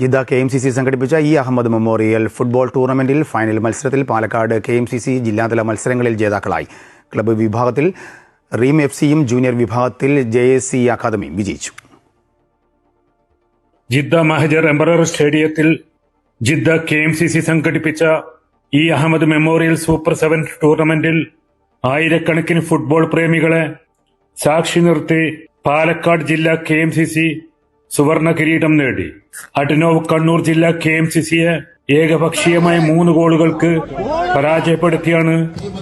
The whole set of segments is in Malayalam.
Jeddah K M C C സംഘടിപ്പിച്ച ഇ അഹമ്മദ് മെമ്മോറിയൽ ഫുട്ബോൾ ടൂർണമെന്റിൽ ഫൈനൽ മത്സരത്തിൽ Palakkad K M C C ജില്ലാതല മത്സരങ്ങളിൽ ജേതാക്കളായി. ക്ലബ്ബ് വിഭാഗത്തിൽ റീം എഫ് സിയും ജൂനിയർ വിഭാഗത്തിൽ ജെ എസ് സി അക്കാദമിയും വിജയിച്ചു. ജിദ്ദ മഹജർ എംബറർ സ്റ്റേഡിയത്തിൽ Jeddah K M C C സംഘടിപ്പിച്ച E Ahmed memorial super seven ടൂർണമെന്റിൽ ആയിരക്കണക്കിന് ഫുട്ബോൾ പ്രേമികളെ സാക്ഷി നിർത്തി പാലക്കാട് ജില്ലാ കെ എം സി സി സുവർണ കിരീടം നേടി. അഡ്നോവ് കണ്ണൂർ ജില്ല കെ എം സി സിയെ ഏകപക്ഷീയമായ മൂന്ന് ഗോളുകൾക്ക് പരാജയപ്പെടുത്തിയാണ്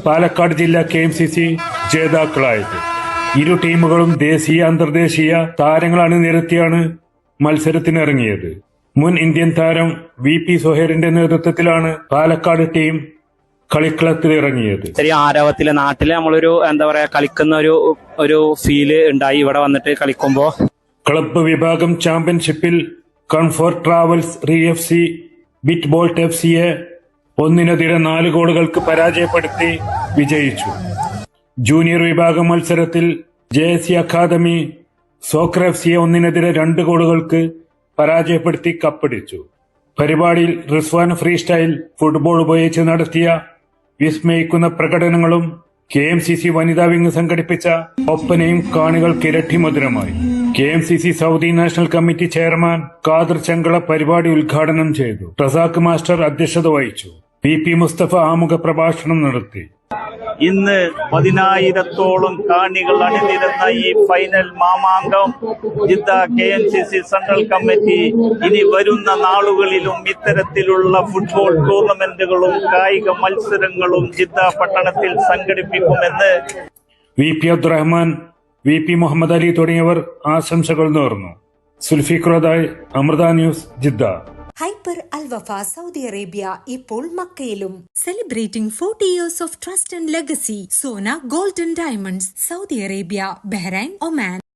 പാലക്കാട് ജില്ല കെ എം സി സി ജേതാക്കളായത്. ഇരു ടീമുകളും ദേശീയ അന്തർദേശീയ താരങ്ങളാണ് നിരത്തിയാണ് മത്സരത്തിനിറങ്ങിയത്. മുൻ ഇന്ത്യൻ താരം വി പി സൊഹേറിന്റെ നേതൃത്വത്തിലാണ് പാലക്കാട് ടീം കളിക്കളത്തിൽ ഇറങ്ങിയത് ചെറിയ ആരവത്തിലെ നാട്ടിൽ നമ്മളൊരു എന്താ പറയാ കളിക്കുന്ന ഒരു ഒരു ഫീൽ ഉണ്ടായി. ഇവിടെ വന്നിട്ട് കളിക്കുമ്പോ ക്ലബ്ബ് വിഭാഗം ചാമ്പ്യൻഷിപ്പിൽ കൺഫോർട്ട് travels re F C bit bolt F സിയെ ഒന്നിനെതിരെ നാല് ഗോളുകൾക്ക് പരാജയപ്പെടുത്തി വിജയിച്ചു. ജൂനിയർ വിഭാഗം മത്സരത്തിൽ J S C academy soccer F സിയെ ഒന്നിനെതിരെ രണ്ട് ഗോളുകൾക്ക് പരാജയപ്പെടുത്തി കപ്പടിച്ചു. പരിപാടിയിൽ റിസ്വാൻ ഫ്രീ സ്റ്റൈൽ ഫുട്ബോൾ ഉപയോഗിച്ച് നടത്തിയ വിസ്മയിക്കുന്ന പ്രകടനങ്ങളും കെ എം സി സി വനിതാ വിംഗ് സംഘടിപ്പിച്ച ഒപ്പനയും കാണികൾക്ക് ഇരട്ടി മധുരമായി. K M C C Saudi national committee chairman Khader Chengala പരിപാടി ഉദ്ഘാടനം ചെയ്തു. റസാഖ് മാസ്റ്റർ അധ്യക്ഷത വഹിച്ചു. പി പി മുസ്തഫ ആമുഖ പ്രഭാഷണം നടത്തി. ഇന്ന് പതിനായിരത്തോളം കാണികൾ അണിനിരുന്ന ഈ final Mamankam Jeddah K N C C central committee ഇനി വരുന്ന നാളുകളിലും ഇത്തരത്തിലുള്ള ഫുട്ബോൾ ടൂർണമെന്റുകളും കായിക മത്സരങ്ങളും ജിദ്ദ പട്ടണത്തിൽ സംഘടിപ്പിക്കുമെന്ന് V P Abdurahman V P Muhammad Ali തുടങ്ങിയവർ ആശംസകൾ നേർന്നു. സുൽഫിഖ്റദായ് Amrita news Jeddah. Hyper Al Wafa Saudi Arabia ഇപ്പോൾ മക്കയിലും. Celebrating forty years of trust and legacy Sona golden diamonds Saudi Arabia Bahrain Oman.